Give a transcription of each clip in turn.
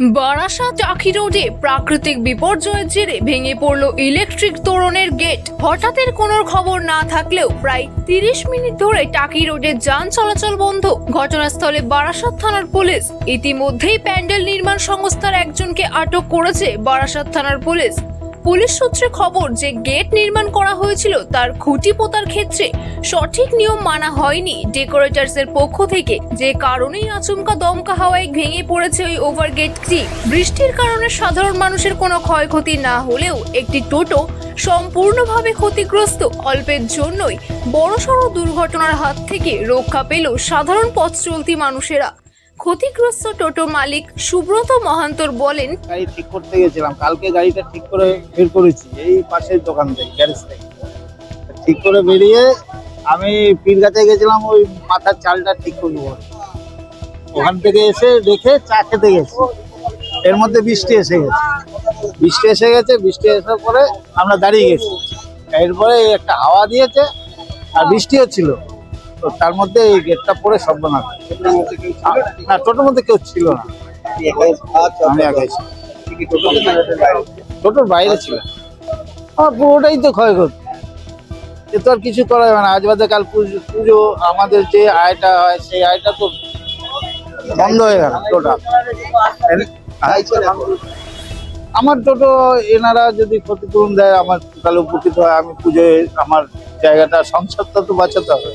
বারাসা চাকি রোডে প্রাকৃতিক বিপর্যয়ের জেরে ভেঙে পড়ল ইলেকট্রিক তোরণের গেট। হঠাৎের কোনো খবর না থাকলেও প্রায় তিরিশ মিনিট ধরে টাকি রোডে যান চলাচল বন্ধ। ঘটনাস্থলে বারাসাত থানার পুলিশ ইতিমধ্যেই প্যান্ডেল নির্মাণ সংস্থার একজনকে আটক করেছে। বারাসাত থানার পুলিশ পুলিশ সূত্রে খবর যে গেট নির্মাণ করা হয়েছিল, তার খুঁটি পোতার ক্ষেত্রে সঠিক নিয়ম মানা হয়নি। ডেকোরেটার্সের পক্ষ থেকে যে কারণেই আচমকা দমকা হাওয়ায় ভেঙে পড়েছে ওই ওভারগেটটি, বৃষ্টির কারণে সাধারণ মানুষের কোনো ক্ষয়ক্ষতি না হলেও একটি টোটো সম্পূর্ণভাবে ক্ষতিগ্রস্ত। অল্পের জন্যই বড়সড় দুর্ঘটনার হাত থেকে রক্ষা পেল সাধারণ পথ চলতি মানুষেরা। ক্ষতিগ্রস্ত টোটো মালিক সুব্রত মহান্তর বলেন, গাড়ি ঠিক করতে গেছিলাম। কালকে গাড়িটা ঠিক করে বের করেছি, এই পাশের দোকান থেকে, গ্যারেজ থেকে। ঠিক করে বেরিয়ে আমি পীরগাছে গেছিলাম, ওই মাথার চালটা ঠিক করব ওখান থেকে এসে রেখে চা খেতে গেছি। এর মধ্যে বৃষ্টি এসে গেছে। বৃষ্টি এসে গেছে, বৃষ্টি আসার পরে আমরা দাঁড়িয়ে গেছি। এরপরে একটা হাওয়া দিয়েছে, আর বৃষ্টি হচ্ছিল তো তার মধ্যে এই গেটটা পরে সব না, টোটোর মধ্যে কেউ ছিল না। আমি একাই। টোটোর বাইরে ছিল আমার পুরোটাই তো ক্ষয়ক্ষতি। এ তো আর কিছু করা যাবে না। আজ বাদে কাল পুজো পুজো, আমাদের যে আয়টা হয়, সেই আয়টা তো বন্ধ হয়ে গেল টোটাল আমার টোটো এনারা যদি ক্ষতিপূরণ দেয়, আমার তাহলে উপকৃত হয়, আমি পুজোয় আমার জায়গাটা, সংসারটা তো বাঁচাতে হবে।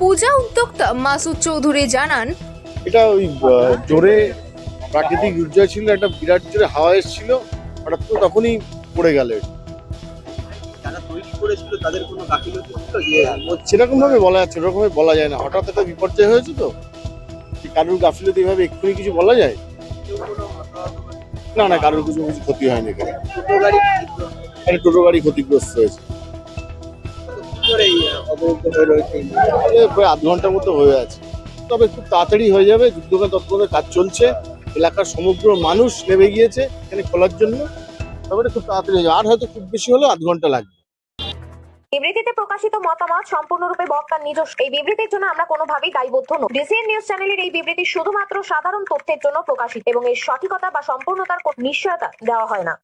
পূজা উদ্যোক্তা মাসুদ চৌধুরী জানান এটা ওই জোরে প্রাকৃতিক দুর্যোগ ছিল একটা বিরাট জোরে হাওয়া এসেছিল হঠাৎ করে তখনই পড়ে গেল সেরকম ভাবে বলা যাচ্ছে সেরকম বলা যায় না। হঠাৎ একটা বিপর্যয় হয়েছে তো কারোর গাফিলতি এইভাবে এক্ষুনি কিছু বলা যায়? না না কারোর কিছু কিছু ক্ষতি হয়নি এখানে টোটো গাড়ি ক্ষতিগ্রস্ত হয়েছে। কি অবরুদ্ধ হয়ে রয়েছে প্রায় আধ ঘণ্টার মতো হয়ে আছে। তবে খুব তাড়াতাড়ি হয়ে যাবে যুদ্ধকাল তৎপরে কাজ চলছে। এলাকার সমগ্র মানুষ নেমে গিয়েছে এখানে খোলার জন্য। তবে খুব তাড়াতাড়ি হয়ে যাবে। আর হয়তো খুব বেশি হলে আধ ঘণ্টা লাগবে। বিবৃতিতে প্রকাশিত মতামত সম্পূর্ণরূপে বক্তার নিজস্ব। এই বিবৃতির জন্য আমরা কোনোভাবেই দায়বদ্ধ নই। ডিসিএন নিউজ চ্যানেলের এই বিবৃতি শুধুমাত্র সাধারণ তথ্যের জন্য প্রকাশিত এবং এর সঠিকতা বা সম্পূর্ণতার কোনো নিশ্চয়তা দেওয়া হয় না।